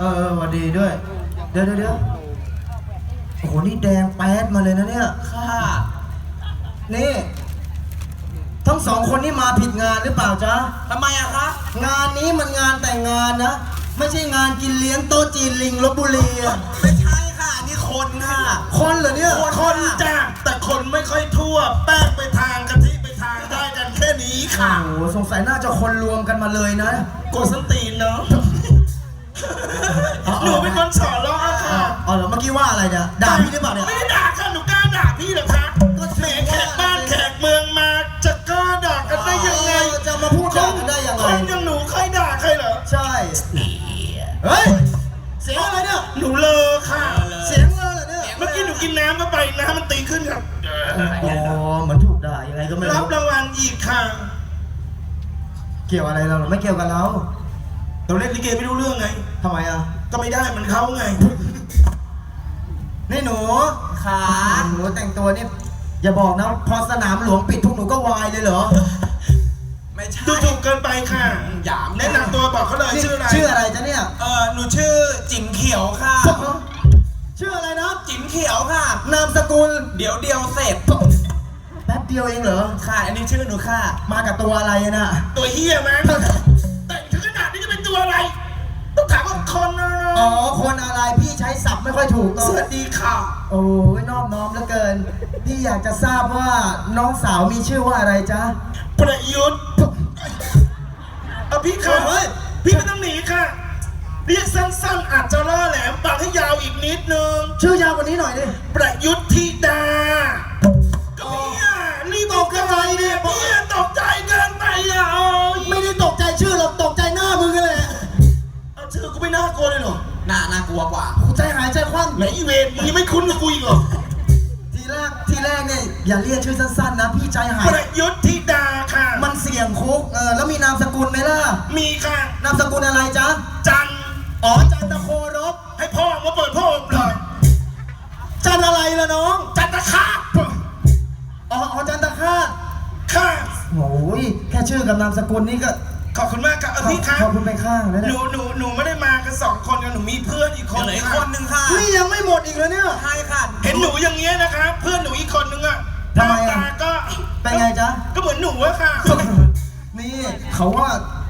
อเออหวัดดีด้วย เดี๋ยวเดี๋ยวเดี๋ยวโอ้โห นี่แดงแป๊ดมาเลยนะเนี่ยค่ะ นี่ ทั้งสองคนนี่มาผิดงานหรือเปล่าจ๊ะ ทำไมอะคะ งานนี้มันงานแต่งงานนะ ไม่ใช่งานกินเลี้ยงโต๊ะจีนลิงลบบุรีอะไม่ใช่ค่ะอันนี่คนค่ะ คนเหรอเนี่ยคนจ้าแต่คนไม่ค่อยทั่ว แป้งไปทางกะทิไปทางได้กันแค่นี้โอ้ค่ะโห สงสัยน่าจะคนรวมกันมาเลยนะ โกสันตีนเนาะ หนูเป็นคนสอนร้องอ๋อค่ะอ๋อเหรอเมื่อกี้ว่าอะไรเนี่ยด่าพี่หรือเปล่าเนี่ย ไม่ได้ด่าค่ะหนูกล้าด่าพี่เหรอคะแหมแขกบ้านแขกเมืองมาจะกล้าด่ากันได้ยังไงเออจะมาพูดด่ากันได้ยังไง คนอย่างหนูเคยด่าใครเหรอ ใช่ เฮ้ย เสียงอะไรเนี่ย หนูเลอค่ะ เสียงเลอะเหรอเนี่ย เมื่อกี้หนูกินน้ำเข้าไปน้ำมันตีขึ้นครับอ๋อเหมือนถูกด่ายังไงก็ไม่รับรู้รางวัลอีกค่ะ เกี่ยวอะไรเราเหรอไม่เกี่ยวกับเรา เราเล่นลิเกไม่รู้เรื่องไง ทำไมอะก็ไม่ได้มันเขาไง นี่หนูขาหนูแต่งตัวนี่อย่าบอกนะ พอสนามหลวงปิดพวกหนูก็วายเลยเหรอ ไม่ใช่ดูถูกเกินไปค่ะหยามแนะนำตัวบอกเขาเลยนี่ชื่ออะไร ชื่ออะไรจ๊ะเนี่ย เออหนูชื่อจิ๋มเขียวค่ะ ชื่ออะไรนะ จิ๋มเขียวค่ะ นามสกุล เดี๋ยวเดียวเสร็จแป๊บเดียวเองเหรอ ค่ะ อันนี้ชื่อหนูค่ะ มากับตัวอะไรอะน่ะตัวเฮียมั้งแต่งถึงขนา ดนี้จะเป็นตัวอะไร ต้องถามว่าคนนะอ๋อ คนอะไรพี่ใช้ศัพท์ไม่ค่อยถูกต้อสงวัสดีค่ะ โอ้ยนอบน้อมเหลือเกิน พี่อยากจะทราบว่าน้องสาวมีชื่อว่าอะไรจ๊ะ ประยุทธ์เอาพี่ค่ะเฮ้ย พี่ไม่ต้องหนีค่ะ เรียกสั้นๆ อาจจะล่อแหลมปากให้ยาวอีกนิดนึง ชื่อยาวกว่านี้หน่อยดิ ประ กลัวกว่ากูใจหายใจคว่ไหนอีเวนมึงยังไม่คุ้นกับกูอีกเหรอำทีแรกทีแรกเนี่ยอย่าเรียกชื่อสั้นๆนะพี่ใจหายประยุทธ์ธิดาค่ะ มันเสี่ยงคุกเออแล้วมีนามสกุลไหมล่ะ มีค่ะ นามสกุลอะไรจ๊ะ จันอ๋อจันตะโครบให้พ่อมาเปิดพ่อผมเลยจันอะไรล่ะน้อง จันตะขาบอ๋ออ๋อจันตะคาดค่ะโอ้ยแค่ชื่อกับนามสกุลนี่ก็ขอบคุณมากครับเออพี่ครับขอบคุณไปข้างแล้วหเนี่นูยหนูหนูไม่ได้มากันสองค นกันหนูมีเพื่อนอีกคนเหลืออีกค่ะคนหนึ่งค่ะนี่ยังไม่หมดอีกแล้วเนี่ย ใช่ค่ะเห็นหนูอย่างเงี้ยนะคะเพื่อนหนูอีกคนนึงอะทำไมอะหน้าตาก็เป็นไงจ๊ะ ก็เหมือนหนูอะค่ะ นี่เขาว่า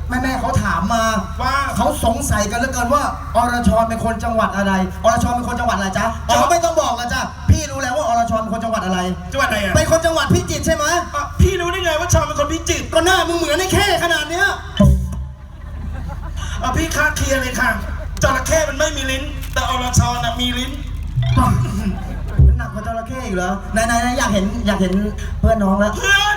แม่แม่ๆเขาถามมาว่าเขาสงสัยกันเหลือเกินว่าอรชรเป็นคนจังหวัดอะไรอรชรเป็นคนจังหวัดอะไรจ๊ะอ๋อไม่ต้องบอกแล้วจ้ะพี่รู้แล้วว่าอรชรเป็นคนจังหวัดอะไรจังหวัดไหนอะเป็นคนจังหวัดพิจิตรใช่ไหมอะพี่รู้ได้ไงว่าชอนเป็นคนพิจิตรก็หน้ามึงเหมือนไอ้แค่ขนาดเนี้ย อะพี่ค่าเคลียร์เลยค่ะ จระเข้มันไม่มีลิ้น แต่อรชรน่ะมีลิ้น มันหนักกว่าจระเข้อีกเหรอไหนไหนไหนอยากเห็นอยากเห็นเพื่อนน้องแล้ว เพื่อน